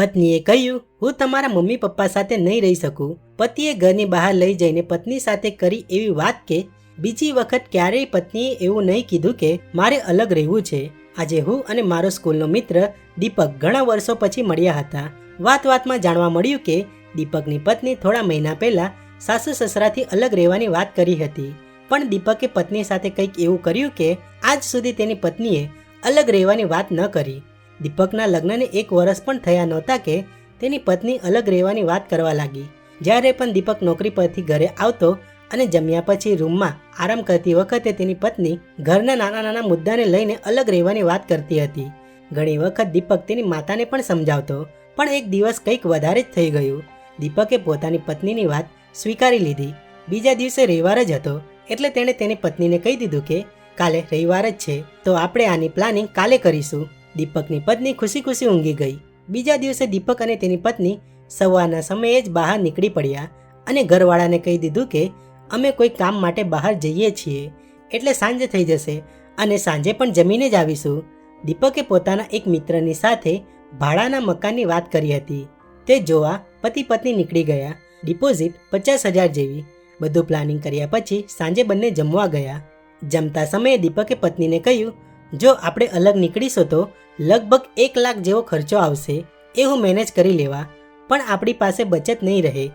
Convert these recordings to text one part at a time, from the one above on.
પત્નીએ કહ્યું, હું તમારા મમ્મી પપ્પા સાથે નહીં રહી શકું. પતિએ ઘરની બહાર લઈ જઈને પત્ની સાથે કરી એવી વાત કે, બીજી વખત ક્યારેય પત્નીએ એવું નહીં કીધું કે મારે અલગ રહેવું છે. આજે હું અને મારો સ્કૂલનો મિત્ર દીપક ઘણા વર્ષો પછી મળ્યા હતા. વાત વાતમાં જાણવા મળ્યું કે, દીપકની પત્ની થોડા મહિના પહેલા સાસુ સસરાથી અલગ રહેવાની વાત કરી હતી. પણ દીપકે પત્ની સાથે કંઈક એવું કર્યું કે, આજ સુધી તેની પત્નીએ અલગ રહેવાની વાત ન કરી. દીપકના લગ્નને એક વર્ષ પણ થયા નહોતા કે તેની પત્ની અલગ રહેવાની વાત કરવા લાગી. જ્યારે પણ દીપક નોકરી પરથી ઘરે આવતો અને જમ્યા પછી રૂમમાં આરામ કરતી વખતે તેની પત્ની ઘરના નાના નાના મુદ્દાને લઈને અલગ રહેવાની વાત કરતી હતી. ઘણી વખત દીપક તેની માતાને પણ સમજાવતો, પણ એક દિવસ કંઈક વધારે જ થઈ ગયું. દીપકે પોતાની પત્નીની વાત સ્વીકારી લીધી. બીજા દિવસે રવિવાર જ હતો, એટલે તેણે તેની પત્નીને કહી દીધું કે, કાલે રવિવાર જ છે, તો આપણે આની પ્લાનિંગ કાલે કરીશું. દીપકની પત્ની ખુશી ખુશી ઊંઘી ગઈ. બીજા દિવસે દીપક અને તેની પત્ની સવારના સમયે જ બહાર નીકળી પડ્યા અને ઘરવાળાને કહી દીધું કે, અમે કોઈ કામ માટે બહાર જઈએ છીએ, એટલે સાંજે થઈ જશે અને સાંજે પણ જમીને જ આવીશું. દીપકે પોતાના એક મિત્રની સાથે ભાડાના મકાનની વાત કરી હતી. તે જોવા પતિ પત્ની નીકળી ગયા. ડિપોઝિટ પચાસ હજાર જેવી. બધું પ્લાનિંગ કર્યા પછી સાંજે બંને જમવા ગયા. જમતા સમયે દીપકે પત્નીને કહ્યું જો આપણે અલગ નીકળીશું તો લગભગ એક લાખ જેવો ખર્ચો આવશે એ હું મેનેજ કરી લેવા, પણ આપણી પાસે બચત નહીં રહે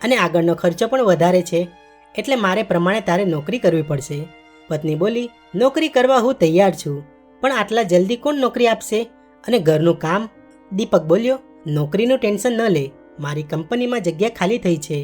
અને આગળનો ખર્ચો પણ વધારે છે, એટલે મારે પ્રમાણે તારે નોકરી કરવી પડશે. પત્ની બોલી, નોકરી કરવા હું તૈયાર છું, પણ આટલા જલ્દી કોણ નોકરી આપશે? અને ઘરનું કામ, દીપક બોલ્યો, નોકરીનું ટેન્શન ન લે, મારી કંપનીમાં જગ્યા ખાલી થઈ છે,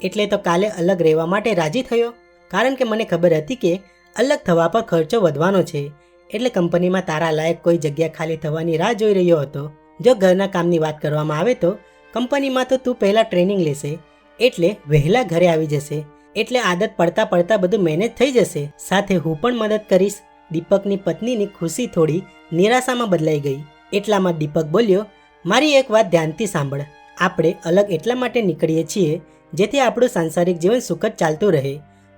એટલે તો કાલે અલગ રહેવા માટે રાજી થયો. કારણ કે મને ખબર હતી કે અલગ થવા પર ખર્ચો વધવાનો છે એટલે કંપનીમાં તારા લાયક કોઈ જગ્યા ખાલી થવાની રાહ જોઈ રહ્યો હતો. જો ઘરના કામની વાત કરવામાં આવે તો કંપનીમાં તો તું પહેલાં ટ્રેનિંગ લેશે, એટલે વહેલા ઘરે આવી જશે, એટલે આદત પડતા પડતા બધું મેનેજ થઈ જશે. સાથે હું પણ મદદ કરીશ. દીપકની પત્નીની ખુશી થોડી નિરાશામાં બદલાઈ ગઈ. એટલામાં દીપક બોલ્યો, મારી એક વાત ધ્યાનથી સાંભળ. આપણે અલગ એટલા માટે નીકળીએ છીએ, જેથી આપણું સાંસારિક જીવન સુખદ ચાલતું રહે.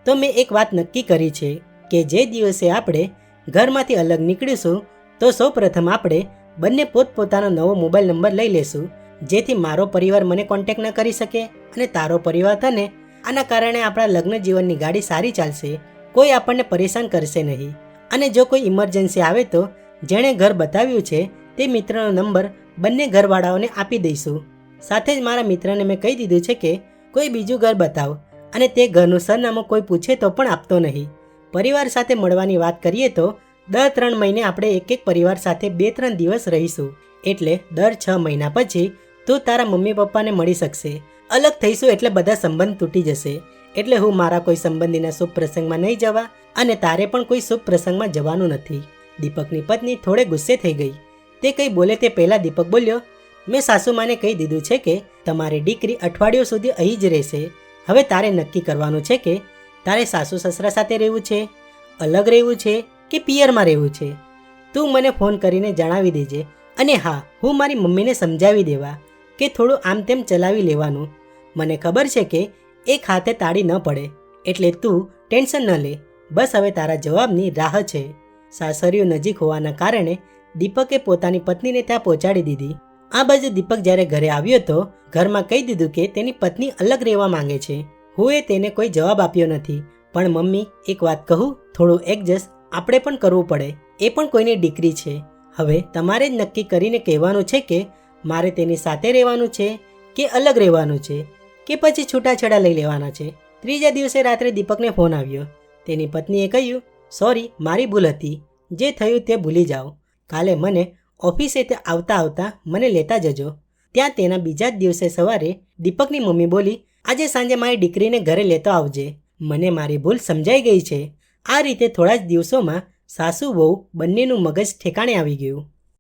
તો મેં એક વાત નક્કી કરી છે, કે જે દિવસે આપણે ઘરમાંથી અલગ નીકળીશું, તો સૌપ્રથમ આપણે બંને પોતપોતાનો નવો મોબાઈલ નંબર લઈ લેશું જેથી મારો પરિવાર મને કોન્ટેક્ટ ન કરી શકે અને તારો પરિવાર તને. આના કારણે આપણા લગ્ન જીવનની ગાડી સારી ચાલશે, કોઈ આપણને પરેશાન કરશે નહીં. અને જો કોઈ ઇમરજન્સી આવે તો જેણે ઘર બતાવ્યું છે તે મિત્રનો નંબર બંને ઘરવાળાઓને આપી દઈશું. સાથે જ મારા મિત્રને મેં કહી દીધું છે કે કોઈ બીજું ઘર બતાવ અને તે ઘરનું સરનામું કોઈ પૂછે તો પણ આપતો નહીં. પરિવાર સાથે મળવાની વાત કરીએ તો, દર ત્રણ મહિને આપણે એક એક પરિવાર સાથે બે ત્રણ દિવસ રહીશું. એટલે દર છ મહિના પછી તું તારા મમ્મી પપ્પાને મળી શકશે. અલગ થઈશું એટલે બધા સંબંધ તૂટી જશે. એટલે હું મારા કોઈ સંબંધીના શુભ પ્રસંગમાં નહીં જવા અને તારે પણ કોઈ શુભ પ્રસંગમાં જવાનું નથી. દીપકની પત્ની થોડે ગુસ્સે થઈ ગઈ. તે કંઈ બોલે તે પહેલાં દીપક બોલ્યો, મેં સાસુમાને કહી દીધું છે કે, તમારી દીકરી અઠવાડિયું સુધી અહીં જ રહેશે. હવે તારે નક્કી કરવાનું છે કે તારે સાસુ સસરા સાથે રહેવું છે? અલગ રહેવું છે કે પિયરમાં રહેવું છે? તું મને ફોન કરીને જણાવી દેજે. અને હા, હું મારી મમ્મીને સમજાવી દેવા કે થોડું આમ તેમ ચલાવી લેવાનું. મને ખબર છે કે એક હાથે તાળી ન પડે, એટલે તું ટેન્શન ન લે. બસ હવે તારા જવાબની રાહ છે. સાસરીઓ નજીક હોવાના કારણે દીપકે પોતાની પત્નીને ત્યાં પહોંચાડી દીધી. આ બાજુ દીપક જ્યારે ઘરે આવ્યો તો ઘરમાં કહી દીધું કે તેની પત્ની અલગ રહેવા માંગે છે. હું એ તેને કોઈ જવાબ આપ્યો નથી. પણ મમ્મી, એક વાત કહું, થોડું એડજસ્ટ આપણે પણ કરવું પડે. એ પણ કોઈની દીકરી છે. હવે તમારે જ નક્કી કરીને કહેવાનું છે કે મારે તેની સાથે રહેવાનું છે કે અલગ રહેવાનું છે કે પછી છૂટાછેડા લઈ લેવાના છે. ત્રીજા દિવસે રાત્રે દીપકને ફોન આવ્યો. તેની પત્નીએ કહ્યું, સોરી, મારી ભૂલ હતી. જે થયું તે ભૂલી જાઓ. કાલે મને ઓફિસે તે આવતા આવતા મને લેતા જજો. ત્યાં તેના બીજા જ દિવસે સવારે દીપકની મમ્મી બોલી આજે સાંજે મારી દીકરીને ઘરે લેતો આવજે. મને મારી ભૂલ સમજાઈ ગઈ છે. આ રીતે થોડા જ દિવસોમાં સાસુ, વહુ બંનેનું મગજ ઠેકાણે આવી ગયું.